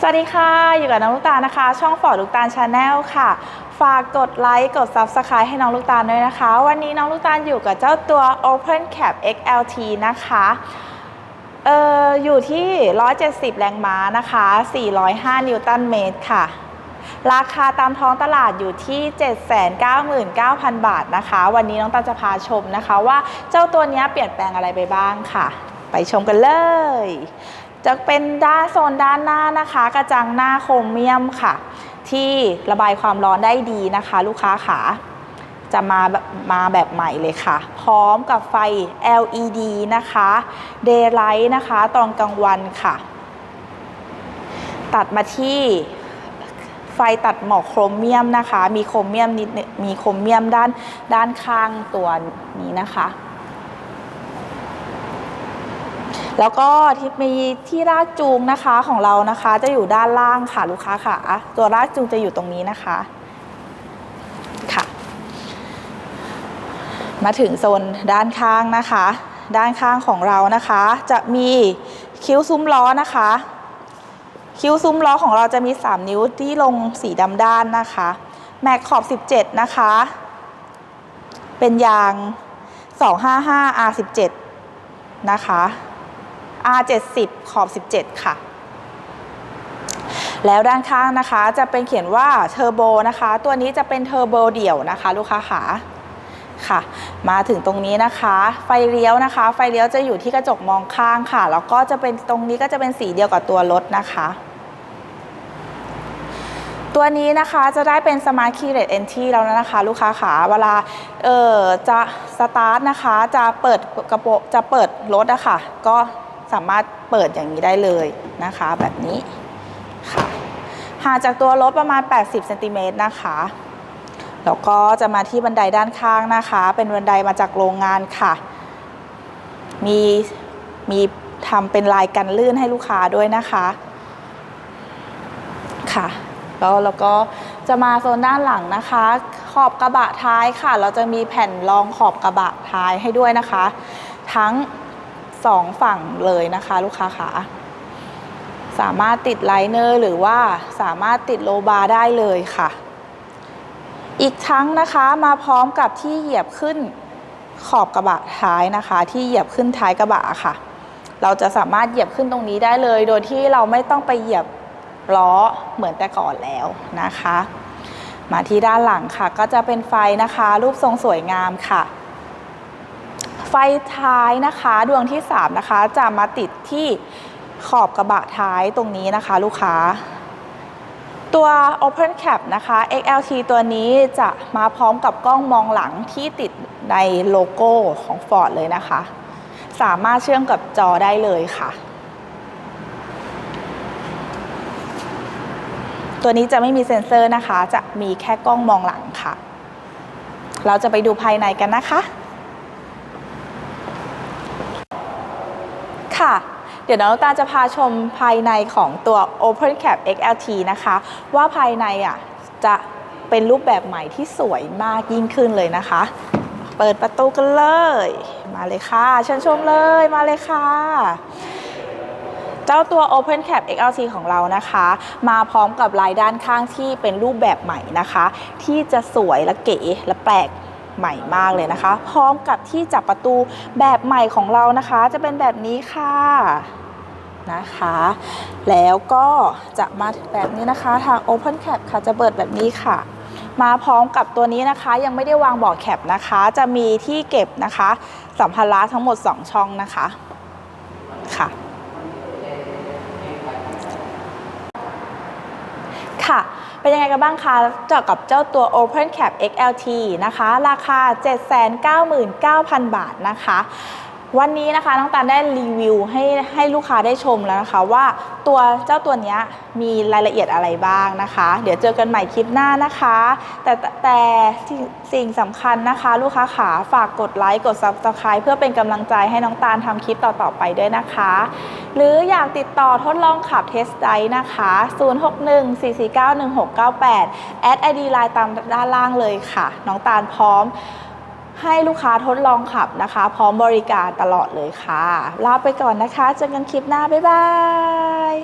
สวัสดีค่ะ อยู่กับน้องลูกตาลนะคะ ช่องฟอร์ดลูกตาลชาแนลค่ะ ฝากกดไลค์กด Subscribe ให้น้องลูกตาลด้วยนะคะ วันนี้น้องลูกตาลอยู่กับเจ้าตัว Open Cap XLT นะคะเอ่ออยู่ที่ 170 แรงม้านะคะ 405 นิวตันเมตรค่ะ ราคาตามท้องตลาดอยู่ที่ 799,000 บาทนะคะ วันนี้น้องตาลจะพาชมนะคะว่าเจ้าตัวนี้เปลี่ยนแปลงอะไรไปบ้างค่ะ ไปชมกันเลย จะเป็นด้านโซนด้านหน้านะคะ กระจังหน้าโครเมียมค่ะ ที่ระบายความร้อนได้ดีนะคะ ลูกค้าขาจะมาแบบมาแบบใหม่เลยค่ะ พร้อมกับไฟ LED นะคะ Daylight นะคะ ตอนกลางวันค่ะ ตัดมาที่ไฟตัดหมอกโครเมียมนะคะ มีโครเมียมนิดมีโครเมียมด้านด้านข้างตัวนี้นะคะ แล้วก็ที่มีที่รากจูงนะคะของเรานะคะ จะอยู่ด้านล่างค่ะลูกค้าค่ะ ตัวรากจูงจะอยู่ตรงนี้นะคะค่ะ มาถึงโซนด้านข้างนะคะ ด้านข้างของเรานะคะ จะมีคิ้วซุ้มล้อนะคะ คิ้วซุ้มล้อของเราจะมี 3 นิ้วที่ลงสีดำด้านนะคะ แม็กขอบ 17 นะคะ เป็นยาง 255 R17 นะคะ R70 ขอบ 17 ค่ะ แล้วด้านข้างนะคะจะเป็นเขียนว่าเทอร์โบนะคะ ตัวนี้จะเป็นเทอร์โบเดี่ยวนะคะ ลูกค้าขาค่ะ มาถึงตรงนี้นะคะ ไฟเลี้ยวนะคะ ไฟเลี้ยวจะอยู่ที่กระจกมองข้างค่ะ แล้วก็จะเป็นตรงนี้ก็จะเป็นสีเดียวกับตัวรถนะคะ ตัวนี้นะคะจะได้เป็น Smart Key Red Entry แล้วนะคะ ลูกค้าขาเวลาเออจะสตาร์ทนะคะ จะเปิดกระโปรงจะเปิดรถอะค่ะ ก็ สามารถเปิดอย่างนี้ได้เลยนะคะ แบบนี้ค่ะห่างจากตัวรถประมาณ 80เซนติเมตรนะคะแล้วก็จะมาที่บันไดด้านข้างนะคะ เป็นบันไดมาจากโรงงานค่ะ มีมีทำเป็นลายกันลื่นให้ลูกค้าด้วยนะคะค่ะ แล้วแล้วก็จะมาโซนด้านหลังนะคะ ขอบกระบะท้ายค่ะ เราจะมีแผ่นรองขอบกระบะท้ายให้ด้วยนะคะ ทั้ง สองฝั่งเลยนะคะ ลูกค้าขาสามารถติดไลเนอร์หรือว่าสามารถติดโลบาร์ได้เลยค่ะ อีกทั้งนะคะมาพร้อมกับที่เหยียบขึ้นขอบกระบะท้ายนะคะ ที่เหยียบขึ้นท้ายกระบะค่ะ เราจะสามารถเหยียบขึ้นตรงนี้ได้เลย โดยที่เราไม่ต้องไปเหยียบล้อเหมือนแต่ก่อนแล้วนะคะ มาที่ด้านหลังค่ะ ก็จะเป็นไฟนะคะ รูปทรงสวยงามค่ะ ไฟท้ายนะคะดวงที่ 3 นะคะ จะมาติดที่ขอบกระบะท้ายตรงนี้นะคะ ลูกค้า ตัว Open Cap นะคะ XLT ตัวนี้จะมาพร้อมกับกล้องมองหลังที่ติดในโลโก้ของ Ford เลยนะคะ สามารถเชื่อมกับจอได้เลยค่ะ ตัวนี้จะไม่มีเซ็นเซอร์นะคะ จะมีแค่กล้องมองหลังค่ะ เราจะไปดูภายในกันนะคะ ค่ะ เดี๋ยวน้องตาจะพาชมภายในของตัว Open Cap XLT นะคะ ว่าภายในอะจะเป็นรูปแบบใหม่ที่สวยมากยิ่งขึ้นเลยนะคะ เปิดประตูกันเลย มาเลยค่ะเชิญชมเลยมาเลยค่ะเจ้าตัว Open Cap XLT ของเรานะคะ มาพร้อมกับลายด้านข้างที่เป็นรูปแบบใหม่นะคะ ที่จะสวยและเก๋และแปลก ใหม่มากเลยนะคะ พร้อมกับที่จับประตูแบบใหม่ของเรานะคะ จะเป็นแบบนี้ค่ะนะคะ แล้วก็จะมาแบบนี้นะคะ ทาง Open Cap ค่ะจะเปิดแบบนี้ค่ะ มาพร้อมกับตัวนี้นะคะ ยังไม่ได้วางเบาะแคปนะคะ จะมีที่เก็บนะคะ สัมภาระทั้งหมด 2 ช่องนะคะ ค่ะ เป็นยังไงกันบ้างคะเจาะกับเจ้าตัว Open Cap XLT นะคะ ราคา 799,000 บาทนะคะ วันนี้นะคะน้องตาลได้รีวิวให้ให้ลูกค้าได้ชมแล้วนะคะ ว่าตัวเจ้าตัวนี้มีรายละเอียดอะไรบ้างนะคะ เดี๋ยวเจอกันใหม่คลิปหน้านะคะ แต่แต่แตสิ่งสิ่งสำคัญนะคะ ลูกค้าขาฝากกดไลค์กด Subscribe เพื่อเป็นกำลังใจให้น้องตาลทำคลิปต่อๆไปด้วยนะคะ หรืออยากติดต่อทดลองขับเทสไดนะคะ 0614491698 แอดไอดีไลน์ตามด้านล่างเลยค่ะ น้องตาลพร้อม ให้ลูกค้าทดลองขับนะคะ พร้อมบริการตลอดเลยค่ะ ลาไปก่อนนะคะเจอกันคลิปหน้า บ๊ายบาย